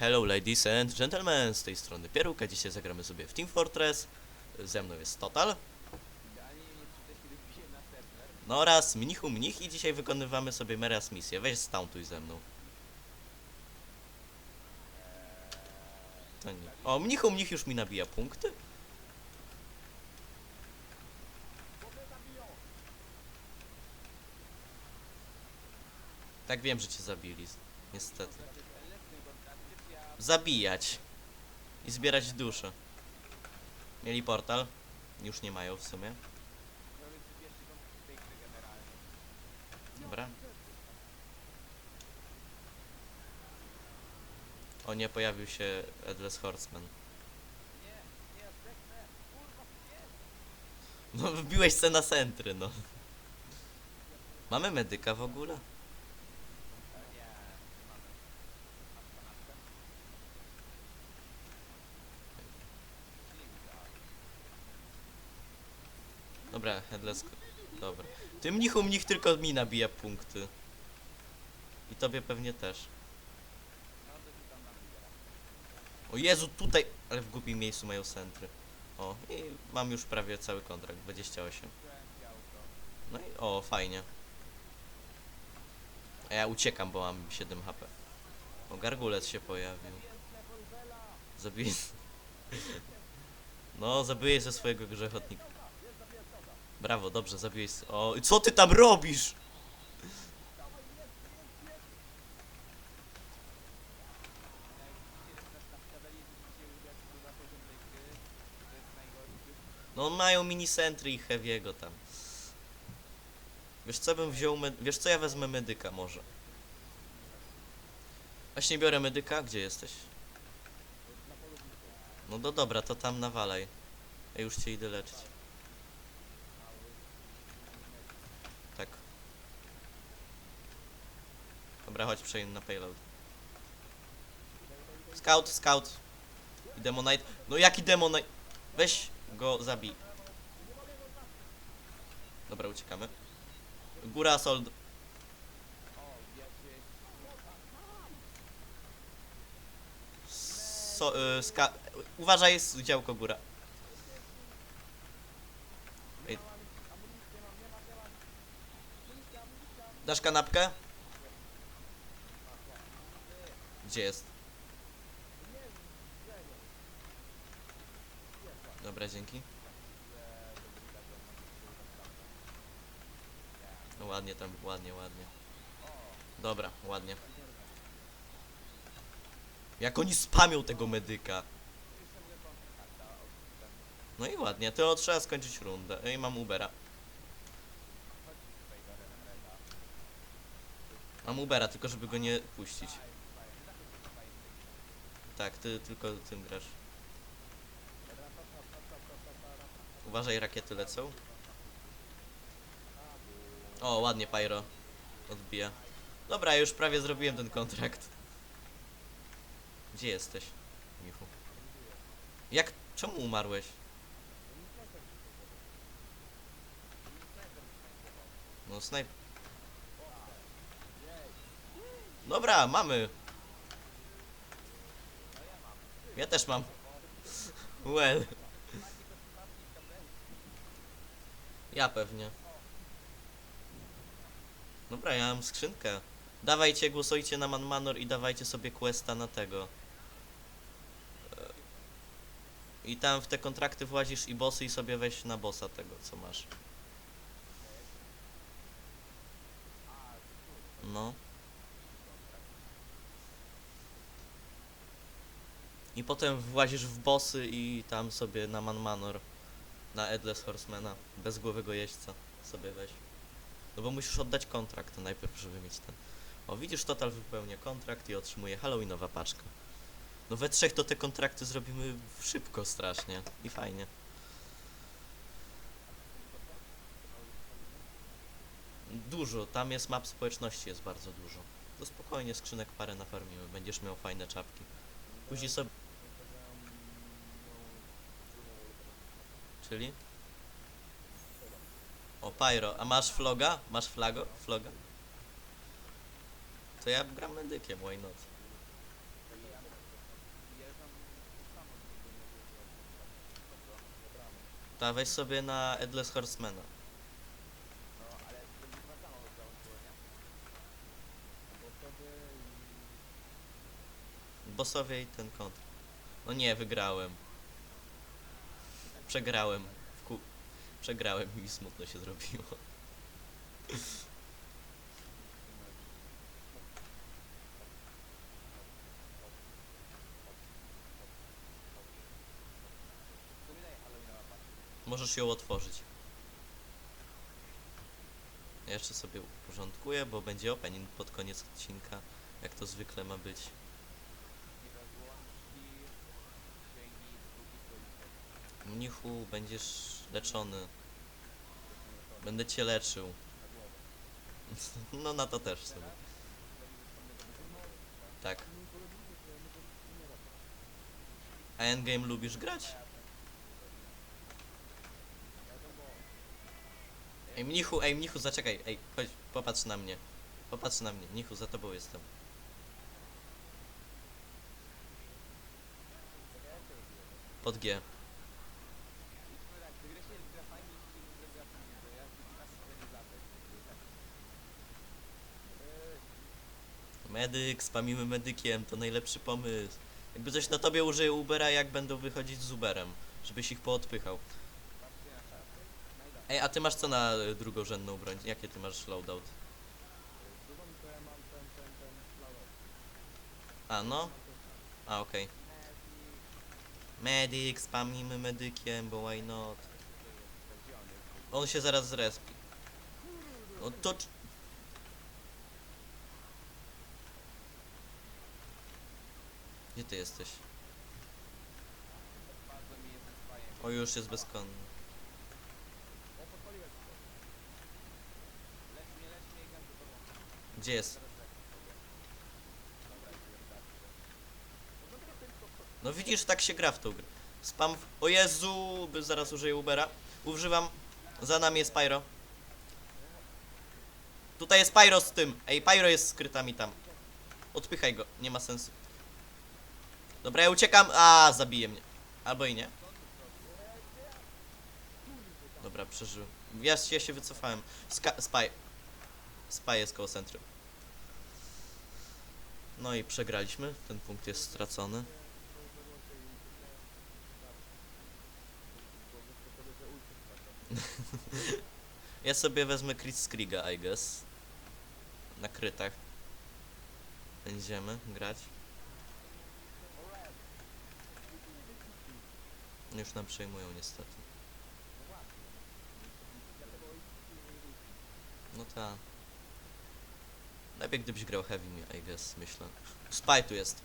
Hello ladies and gentlemen, z tej strony Pieruka, dzisiaj zagramy sobie w Team Fortress, ze mną jest Total, no oraz Mnichu Mnich i dzisiaj wykonywamy sobie Meras misję, weź stauntuj ze mną. Nie. O, Mnichu Mnich już mi nabija punkty? Tak wiem, że cię zabili, niestety. Zabijać. I zbierać dusze. Mieli portal. Już nie mają w sumie. Dobra. O nie, pojawił się Edles Horseman. No wbiłeś se na centry, no. Mamy medyka w ogóle? Dobra, Headless... Dobra. Ty mnichu mnich tylko mi nabija punkty. I tobie pewnie też. O Jezu, tutaj... Ale w głupim miejscu mają centry. O, i mam już prawie cały kontrakt, 28. No i o, fajnie. A ja uciekam, bo mam 7 HP. O, Gargulec się pojawił. Zabiję... No, zabiję ze swojego grzechotnika. Brawo, dobrze, zabiłeś... O, co ty tam robisz? No mają minisentry i Heavy'ego tam. Wiesz co bym wziął. Wiesz co ja wezmę medyka może. Właśnie biorę medyka, gdzie jesteś? No do dobra, to tam nawalaj. Ja już cię idę leczyć. Dobra, chodź przejdę na payload. Scout, scout. Demonite. No jaki demonite? Weź go zabij. Dobra, uciekamy. Góra sold. So, y, ska Uważaj, działko góra. Ej. Dasz kanapkę? Gdzie jest? Dobra, dzięki. No ładnie tam, ładnie, ładnie. Dobra, ładnie. Jak oni spamią tego medyka. No i ładnie, to trzeba skończyć rundę. Ej, mam Ubera. Mam Ubera, tylko żeby go nie puścić. Tak, ty tylko tym grasz. Uważaj, rakiety lecą. O, ładnie Pyro odbija. Dobra, już prawie zrobiłem ten kontrakt. Gdzie jesteś, Michu? Jak? Czemu umarłeś? No snajp... Dobra, mamy. Ja też mam. Well. Ja pewnie. Dobra, ja mam skrzynkę. Dawajcie, głosujcie na Man Manor i dawajcie sobie questa na tego. I tam w te kontrakty włazisz i bossy i sobie weź na bossa tego, co masz. No. I potem włazisz w bossy i tam sobie na Man Manor, na Edles Horsemana, bezgłowego jeźdźca sobie weź. No bo musisz oddać kontrakt najpierw, żeby mieć ten. O, widzisz, Total wypełnia kontrakt i otrzymuje Halloweenowa paczka. No we trzech to te kontrakty zrobimy szybko strasznie i fajnie. Dużo, tam jest map społeczności, jest bardzo dużo. To spokojnie skrzynek parę nafarmimy, będziesz miał fajne czapki. Później sobie... czyli... O, Pyro. A masz floga? Masz flago? Floga? To ja gram medykiem, why not? Ta, weź sobie na Edless Horsemana. Bossowie i ten kontr. No nie, wygrałem. Przegrałem. W ku... Przegrałem i smutno się zrobiło. Możesz ją otworzyć. Ja jeszcze sobie uporządkuję, bo będzie opening pod koniec odcinka, jak to zwykle ma być. Nie rozłączki, sięgnij dwóch stolicy. Mnichu, będziesz leczony. Będę cię leczył. No na to też sobie. Tak. A endgame lubisz grać? Ej mnichu, ej mnichu, zaczekaj, ej, chodź, popatrz na mnie. Popatrz na mnie, mnichu, za tobą jestem. Pod G. Idźmy tak, wygra się gra fajnie, jeśli się nie gra później, bo ja tu raz sobie nie zapę. Medyk, spamimy medykiem, to najlepszy pomysł. Jakby coś na tobie użyję Ubera, jak będą wychodzić z Uberem, żebyś ich poodpychał. Ej, a ty masz co na y, drugorzędną broń? Jakie ty masz loadout? A, no? A, okej. Medyk, spamimy medykiem, bo why not? On się zaraz zrespi. No to... Gdzie ty jesteś? O, już jest bezkonny. Gdzie jest? No. No widzisz, tak się gra w tą grę. Spam w... O Jezu, by zaraz użyję Ubera. Używam. Za nami jest Pyro. Tutaj jest Pyro z tym. Ej, Pyro jest skrytami tam. Odpychaj go, nie ma sensu. Dobra, ja uciekam. A, zabije mnie. Albo i nie. Dobra, przeżył. Ja, ja się wycofałem. Ska spy. Spy jest koło centrum. No i przegraliśmy. Ten punkt jest stracony. Ja sobie wezmę Chris Kriga, I guess. Na krytach. Będziemy grać. Już nam przejmują niestety. No ta. Lepiej gdybyś grał heavy, I guess, myślę. Spy tu jest.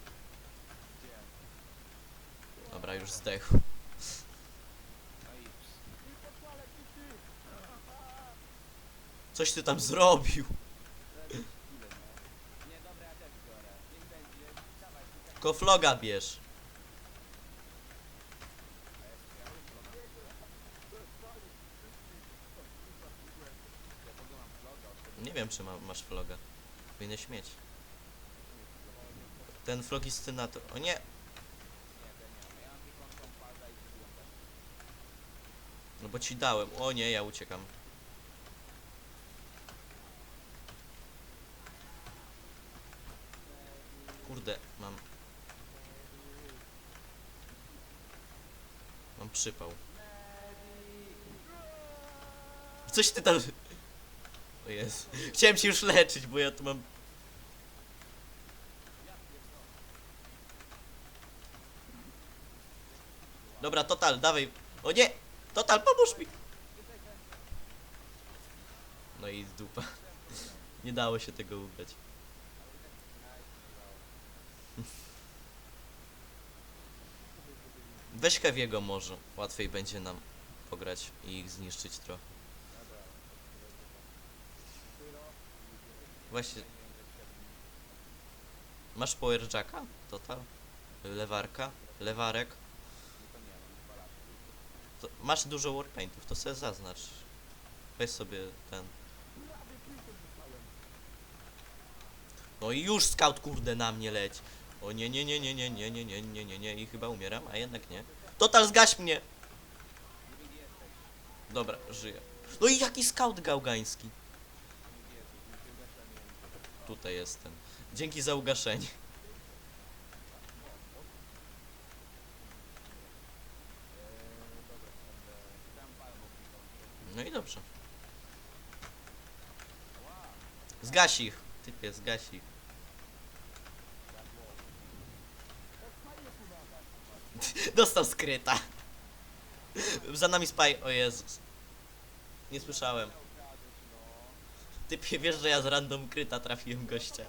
Dobra, już zdechł. Coś ty tam zrobił. Ile, no? Nie, dobra, ja też biorę. Niech będzie. Dawaj, tutaj. Tylko vloga bierz. A jeszcze ja Ja w ogóle mam vloga od tego. Nie wiem, czy ma, masz vloga. Powinieneś mieć. Ten vlogistynator. O nie! No bo ci dałem. O nie, ja uciekam. Kurde, mam. Mam przypał. Coś ty tam. Jest. Chciałem się już leczyć, bo ja tu mam. Dobra, total, dawaj. O nie! Total, pomóż mi! No i dupa. Nie dało się tego ugrać. Weź Heavy'ego może. Łatwiej będzie nam pograć i ich zniszczyć trochę. Właśnie. Masz Power Jacka? Total? Lewarka? Lewarek? To masz dużo warpaintów, to sobie zaznacz. Weź sobie ten. No i już scout kurde na mnie leć. O nie nie nie nie nie nie nie nie nie nie nie i chyba umieram, a jednak nie. Total zgaś mnie! Dobra, żyję. No i jaki scout gałgański. Tutaj jestem. Dzięki za ugaszenie. No i dobrze. Zgaś ich. Typie, zgaś ich. Dostał skryta. Za nami spaj. O Jezus. Nie słyszałem. Typie, wiesz, że ja z random kryta trafiłem gościa.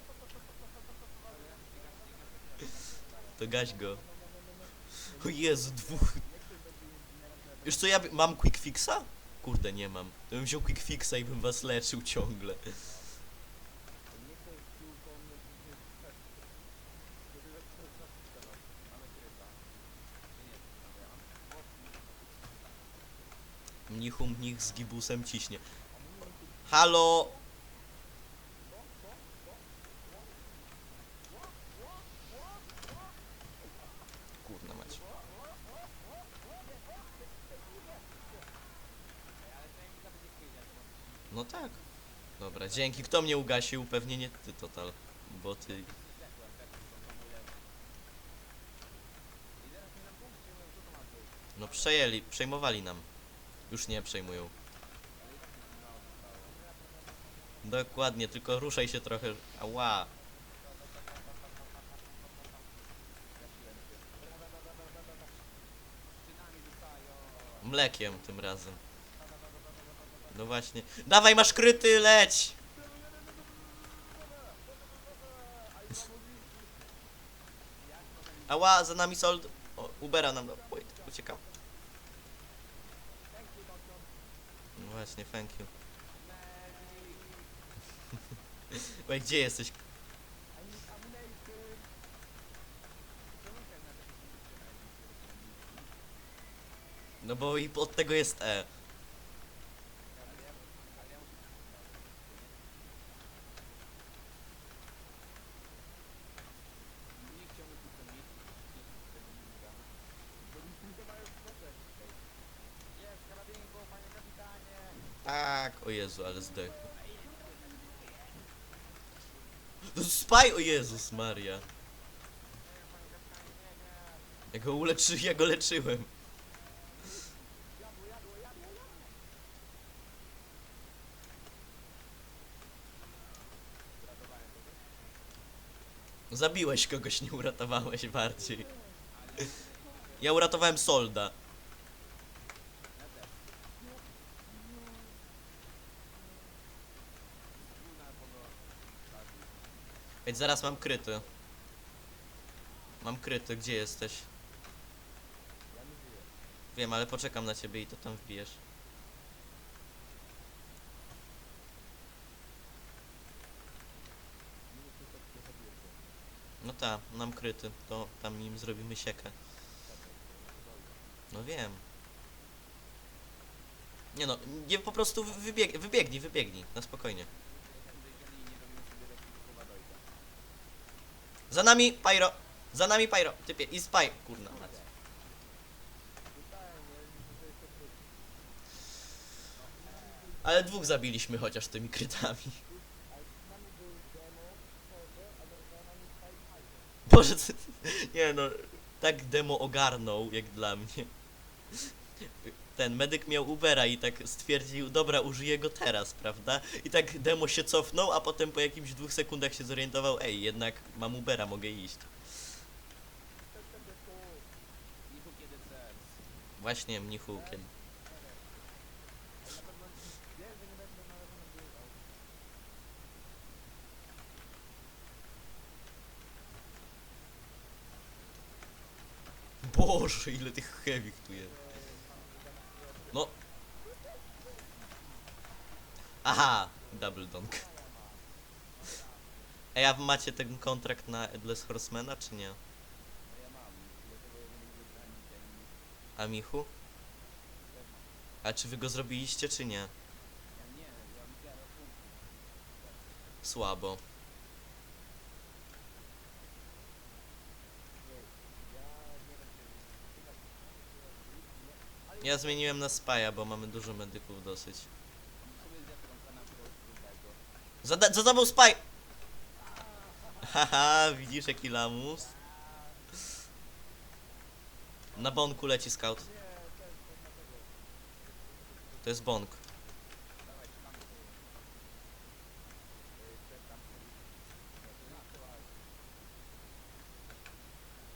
To gaś go. O Jezu, dwóch. Już co ja mam quick fixa? Kurde, nie mam. To bym wziął quick fixa i bym was leczył ciągle. Mnichu mnich z gibusem ciśnie. Halo! Kurna mać. No tak. Dobra, dzięki. Kto mnie ugasił? Pewnie nie ty, Total. Bo ty... No przejęli, przejmowali nam. Już nie przejmują. Dokładnie, tylko ruszaj się trochę. Ała. Mlekiem tym razem. No właśnie. Dawaj, masz kryty, leć! Ała, za nami sold. O, Ubera nam. Wait, uciekał. No właśnie, thank you. Wait, gdzie jesteś? No bo i od tego jest E. Tak, o Jezu, ale zdechł. No Spaj, o Jezus Maria. Ja go uleczy, ja go leczyłem. Zabiłeś kogoś, nie uratowałeś bardziej. Ja uratowałem Solda. Ej, zaraz mam kryty. Mam kryty, gdzie jesteś? Wiem, ale poczekam na ciebie i to tam wbijesz. No ta, mam kryty, to tam nim zrobimy siekę. No wiem. Nie no, nie po prostu wybieg wybiegnij, wybiegnij, na spokojnie. Za nami, Pyro! Za nami, Pyro! Typie, i spaj, kurna. Ale dwóch zabiliśmy chociaż tymi krytami. Boże, ty, nie no, tak demo ogarnął, jak dla mnie. Ten medyk miał Ubera i tak stwierdził, dobra, użyję go teraz, prawda? I tak demo się cofnął, a potem po jakimś dwóch sekundach się zorientował, ej, jednak mam Ubera, mogę iść. Właśnie, mnichu, kiedy... Boże, ile tych heavy tu jest. No. Aha, double donk. Ej, a wy macie ten kontrakt na Endless Horsemana, czy nie? A Michu? A czy wy go zrobiliście, czy nie? Słabo. Ja zmieniłem na spaja, bo mamy dużo medyków dosyć. Za, za tobą spaj! Haha, widzisz jaki lamus? Na bonku leci scout. To jest bonk.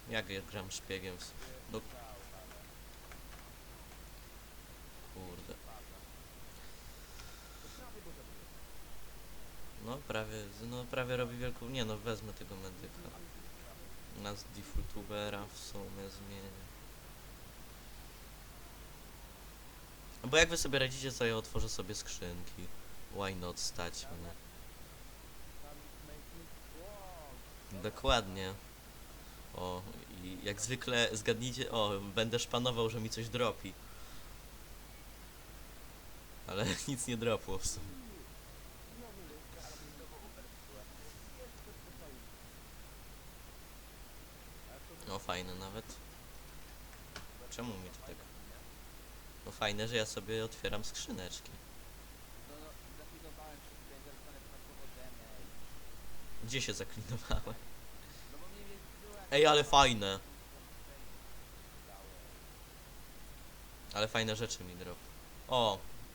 Jak ja gram szpiegiem? Kurde. No prawie, no prawie robi wielką... Nie no, wezmę tego medyka. Na z defaultubera w sumie zmienię. No bo jak wy sobie radzicie, to ja otworzę sobie skrzynki. Why not stać mnie? Dokładnie. O, i jak zwykle zgadnijcie, o, będę szpanował, że mi coś dropi ale nic nie dropło w sumie. No fajne nawet. Czemu mi to tak? No fajne, że ja sobie otwieram skrzyneczki. Gdzie się zaklinowałem? Ej, ale fajne. Ale fajne rzeczy mi drop. O,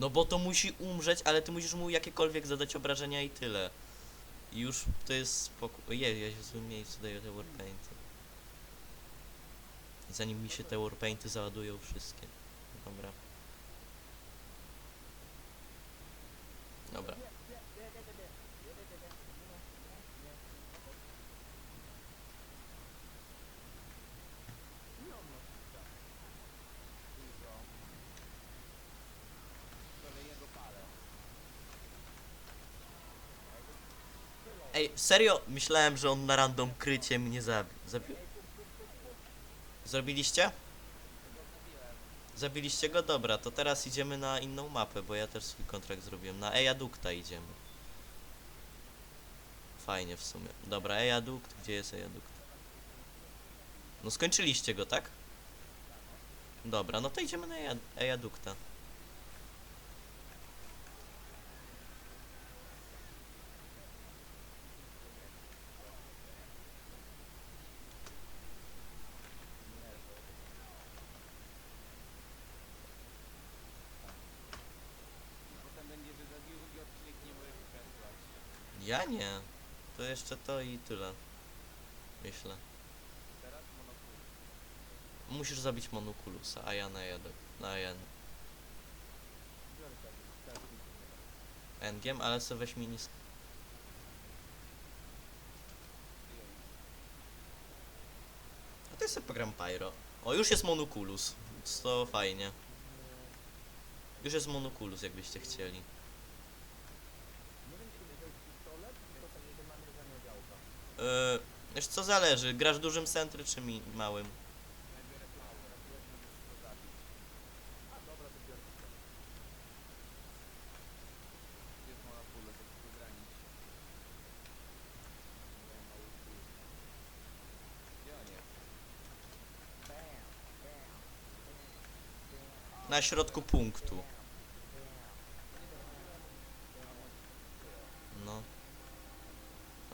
No bo to musi umrzeć, ale ty musisz mu jakiekolwiek zadać obrażenia i tyle. I już to jest spokój. Ojej, ja się w złym miejscu daję te warpainty. Zanim mi się te warpainty załadują wszystkie. Dobra. Dobra. Serio? Myślałem, że on na random krycie mnie zabi zabił. Zrobiliście? Zabiliście go? Dobra, to teraz idziemy na inną mapę, bo ja też swój kontrakt zrobiłem. Na Ejaducta idziemy. Fajnie w sumie. Dobra, Ejaduct, gdzie jest Ejaduct? No skończyliście go, tak? Dobra, no to idziemy na Eja- Ejaducta. Potem będzie, że za drugi odcinek nie możesz przesłać. Ja nie. To jeszcze to i tyle. Myślę. Musisz zabić Monokulusa, a ja na Ejaduct. Na da. Endgame, ale sobie weź mini... A to ja sobie pogram Pyro. O, już jest Monokulus. To fajnie. Już jest Monokulus, jakbyście chcieli. Nie wiem, czy to jest pistolet, czy to takiego namierzania działka. Yy, wiesz co zależy, grasz dużym centry czy mi małym? Ja biorę mało,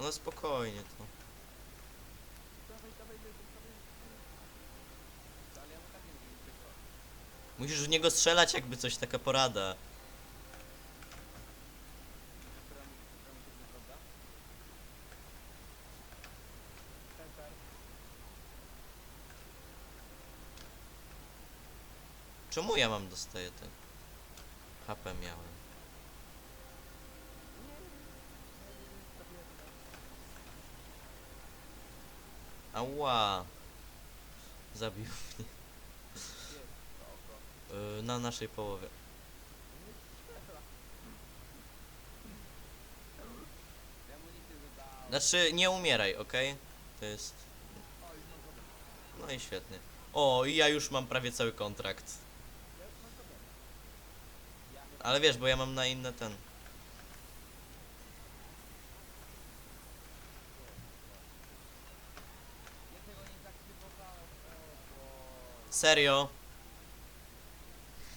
No spokojnie to. Musisz w niego strzelać jakby coś, taka porada. Czemu ja mam dostaję ten? HP miałem. Ała! Zabił mnie. Y, na naszej połowie. Znaczy, nie umieraj, ok? To jest... No i świetnie. O, i ja już mam prawie cały kontrakt. Ale wiesz, bo ja mam na inne ten... Serio?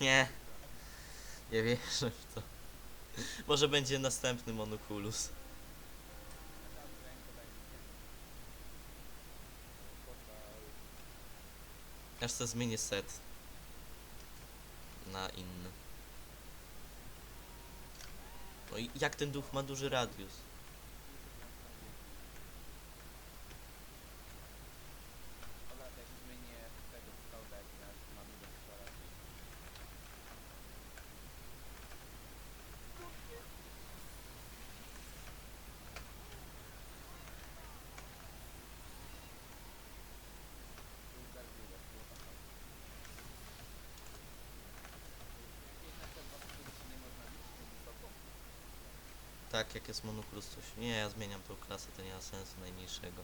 Nie. Nie wierzę w to. Może będzie następny Monokulus. Aż to zmienię set. Na inny. No i jak ten duch ma duży radius? Dobra, to ja się zmienię z tego skałda, jak ja mam jeden skałda. Tak, jak jest Monokulus coś. Nie, ja zmieniam tą klasę, to nie ma sensu najmniejszego.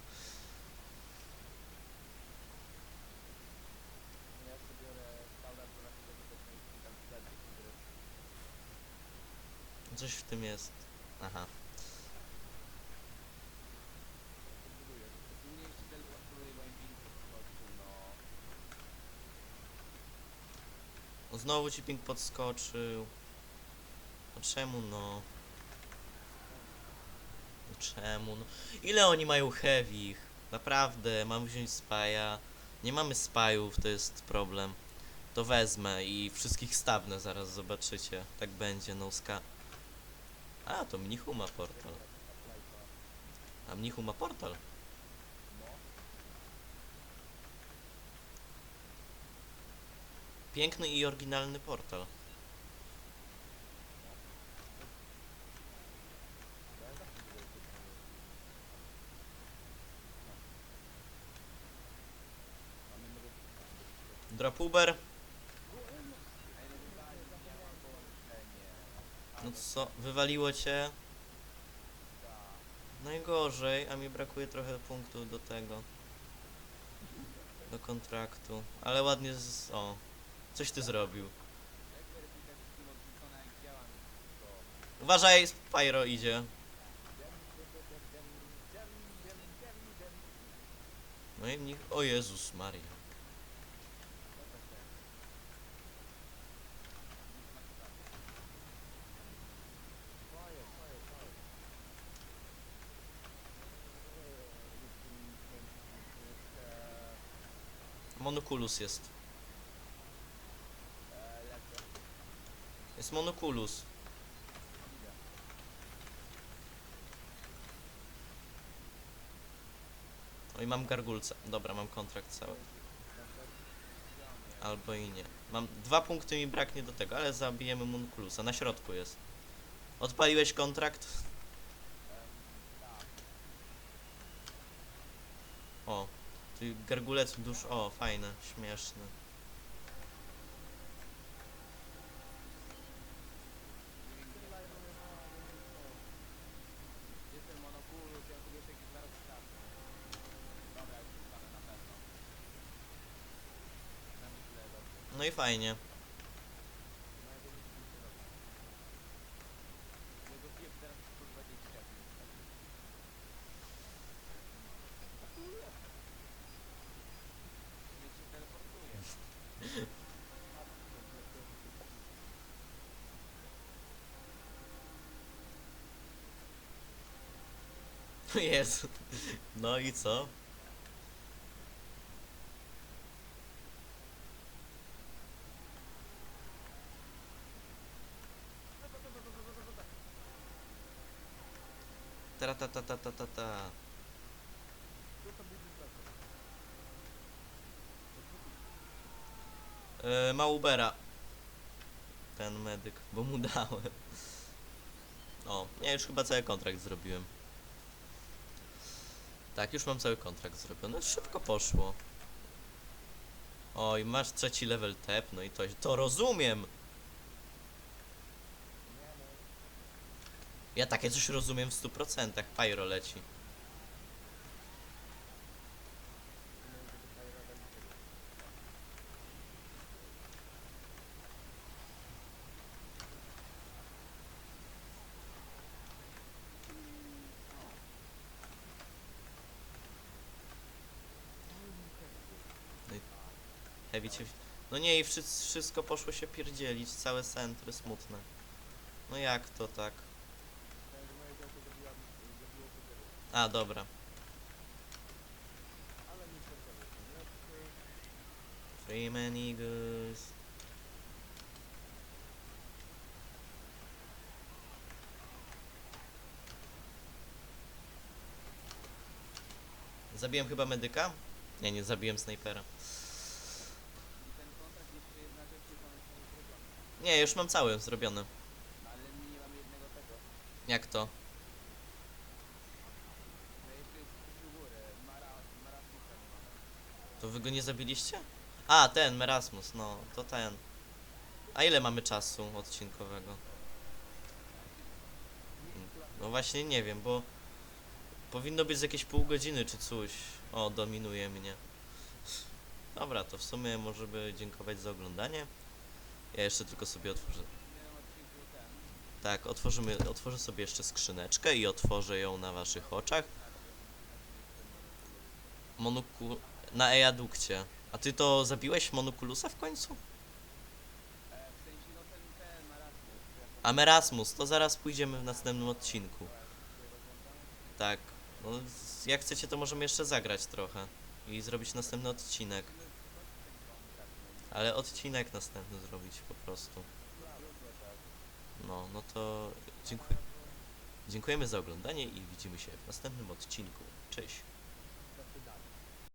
Coś w tym jest. Aha. no... O, znowu ci ping podskoczył. No czemu no? Czemu no? Ile oni mają heavy? Naprawdę, mam wziąć spaja. Nie mamy spajów, to jest problem. To wezmę i wszystkich stawnę zaraz, zobaczycie. Tak będzie, no ska. A, to Mnichu ma portal. A Mnichu ma portal. Piękny i oryginalny portal. ja zawsze buduję tylko... Mamy nowy... Drapuber? Ej, no co, wywaliło cię? Najgorzej, a mi brakuje trochę punktów do tego. Do kontraktu. Ale ładnie z... O. Coś ty zrobił. Uważaj, Spyro idzie. No i mnich... O Jezus Maria. Monokulus jest. Jest Monokulus. O i mam gargulca. Dobra, mam kontrakt cały. Albo i nie. Mam dwa punkty mi braknie do tego, ale zabijemy Monkulusa. Na środku jest. Odpaliłeś kontrakt? Ty gargulec dusz. O, fajne, śmieszne. Jestem monokulus, ja sobie jeszcze jakiś zaraz stracę. Dobra, już zostanę na pewno. Na myślę, dobrze. No i fajnie. No ja to nic nie robię. Ja go piję teraz 120 Niech się teleportuje. Jezu. No i co? Tra ta ta ta ta ta ta. E, ma Ubera. Ten medyk, bo mu dałem. O, ja już chyba cały kontrakt zrobiłem. Tak, już mam cały kontrakt zrobiony. Szybko poszło. Oj, masz trzeci level tep, no i to, to rozumiem. Ja takie coś rozumiem w 100%. Pyro leci. No nie, i wszy- wszystko poszło się pierdzielić, całe centry smutne. No jak to tak? A, dobra. Ale mi serdecznie nie odkrył. Three man eagles. Zabiłem chyba medyka? Nie, nie zabiłem snajpera. I ten kontrakt jeszcze jedna rzecz jest mamy sobie zrobiona. Nie, już mam cały zrobiony. Ale nie mamy jednego tego. Jak to? No jeszcze jest. To wy go nie zabiliście? A, ten, Merasmus, no, to ten. A ile mamy czasu odcinkowego? No właśnie nie wiem, bo powinno być z jakieś pół godziny czy coś. O, dominuje mnie. Dobra, to w sumie możemy dziękować za oglądanie. Ja jeszcze tylko sobie otworzę. Tak, otworzymy, otworzę sobie jeszcze skrzyneczkę i otworzę ją na waszych oczach. Monoku... na Eadukcie. A ty to zabiłeś Monokulusa w końcu? A Merasmus, to zaraz pójdziemy w następnym odcinku. Tak. No, jak chcecie, to możemy jeszcze zagrać trochę. I zrobić następny odcinek. No, chodź ten kontrakt, no i- Ale odcinek następny zrobić po prostu. No, no to dziękuję. Dziękujemy za oglądanie i widzimy się w następnym odcinku. Cześć.